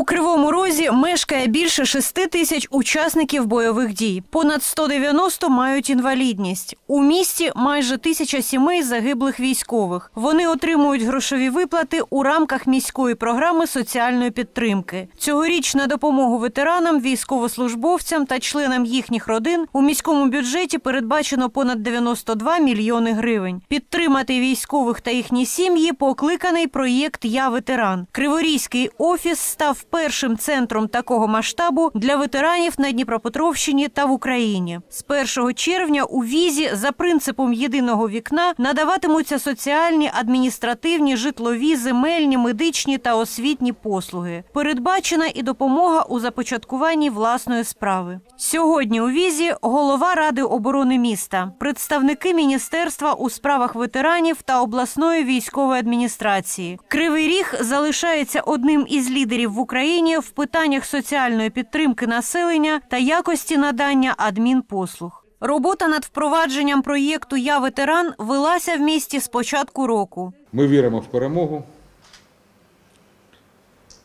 У Кривому Розі мешкає більше 6 тисяч учасників бойових дій. Понад 190 мають інвалідність. У місті майже тисяча сімей загиблих військових. Вони отримують грошові виплати у рамках міської програми соціальної підтримки. Цьогоріч на допомогу ветеранам, військовослужбовцям та членам їхніх родин у міському бюджеті передбачено понад 92 мільйони гривень. Підтримати військових та їхні сім'ї покликаний проєкт Я ветеран. Криворізький офіс став першим центром такого масштабу для ветеранів на Дніпропетровщині та в Україні. З 1 червня у візі за принципом єдиного вікна надаватимуться соціальні, адміністративні, житлові, земельні, медичні та освітні послуги. Передбачена і допомога у започаткуванні власної справи. Сьогодні у візі голова Ради оборони міста, представники міністерства у справах ветеранів та обласної військової адміністрації. Кривий Ріг залишається одним із лідерів в Україні в питаннях соціальної підтримки населення та якості надання адмінпослуг. Робота над впровадженням проєкту Я ветеран велася в місті з початку року. Ми віримо в перемогу.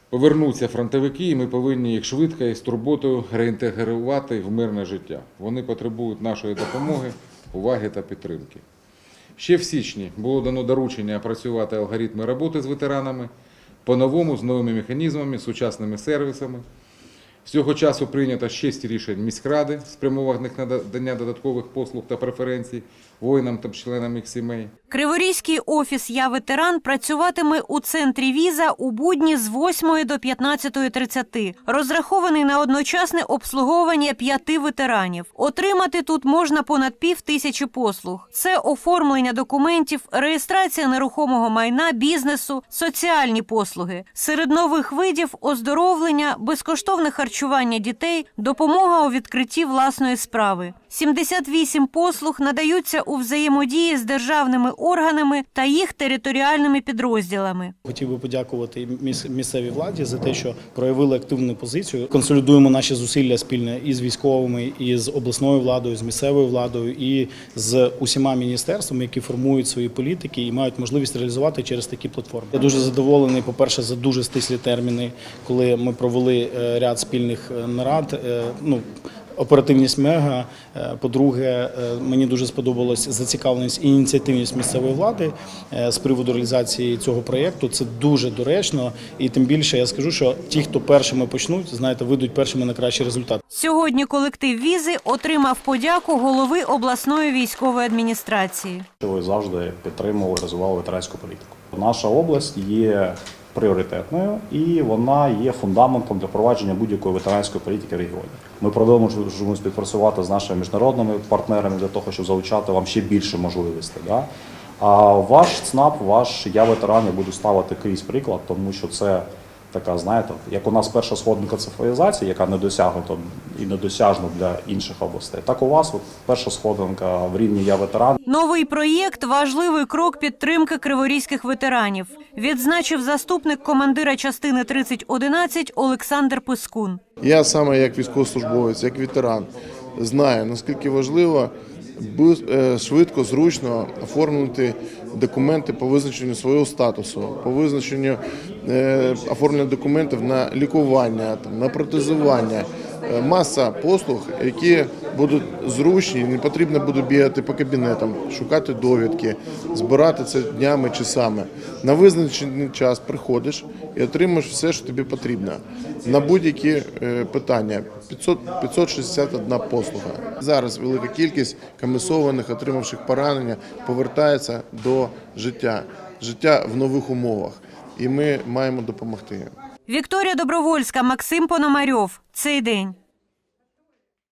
Повернуться фронтовики, і ми повинні їх швидко і з турботою реінтегрувати в мирне життя. Вони потребують нашої допомоги, уваги та підтримки. Ще в січні було дано доручення опрацювати алгоритми роботи з ветеранами по-новому, з новими механізмами, сучасними сервісами. З цього часу прийнято 6 рішень міськради, спрямованих на надання додаткових послуг та преференцій воїнам та членам їх сімей. Криворізький офіс Я ветеран працюватиме у центрі віза у будні з 8 до 15.30. Розрахований на одночасне обслуговування п'яти ветеранів. Отримати тут можна понад пів тисячі послуг. Це оформлення документів, реєстрація нерухомого майна, бізнесу, соціальні послуги. Серед нових видів оздоровлення, безкоштовне харчування дітей, допомога у відкритті власної справи. 78 послуг надаються у взаємодії з державними органами та їх територіальними підрозділами. Хотів би подякувати міс- місцевій владі за те, що проявили активну позицію. Консолідуємо наші зусилля спільно і з військовими, і з обласною владою, з місцевою владою, і з усіма міністерствами, які формують свої політики і мають можливість реалізувати через такі платформи. Я дуже задоволений, по-перше, за дуже стислі терміни, коли ми провели е, ряд спільних е, нарад. Е, Ну Оперативність мега. Е, По-друге, мені дуже сподобалась зацікавленість і ініціативність місцевої влади з приводу реалізації цього проєкту. Це дуже доречно, і тим більше я скажу, що ті, хто першими почнуть, знаєте, вийдуть першими на кращий результат. Сьогодні колектив візи отримав подяку голови обласної військової адміністрації. ви завжди підтримували, розвивали ветеранську політику. Наша область є пріоритетною і вона є фундаментом для провадження будь-якої ветеранської політики в регіоні. Ми продовжуємо співпрацювати з нашими міжнародними партнерами для того, щоб залучати вам ще більше можливостей. Да? А ваш ЦНАП, ваш я ветеран, я буду ставити крізь приклад, тому що це така, знаєте, як у нас перша сходинка цифровізації, яка не досягнута і недосяжна для інших областей, так у вас от перша сходинка в рівні я ветеран. Новий проєкт важливий крок підтримки криворізьких ветеранів, відзначив заступник командира частини 3011 Олександр Пискун. Я саме як військовослужбовець, як ветеран, знаю наскільки важливо швидко, зручно оформити документи по визначенню свого статусу, по визначенню е, оформлення документів на лікування, на протезування. Е, Маса послуг, які будуть зручні, не потрібно буде бігати по кабінетам, шукати довідки, збирати це днями, часами. На визначений час приходиш і отримаєш все, що тобі потрібно. На будь-які е, питання 500, 561 послуга. Зараз велика кількість комісованих, отримавших поранення, повертається до життя, життя в нових умовах, і ми маємо допомогти. Вікторія Добровольська, Максим Пономарьов. Цей день.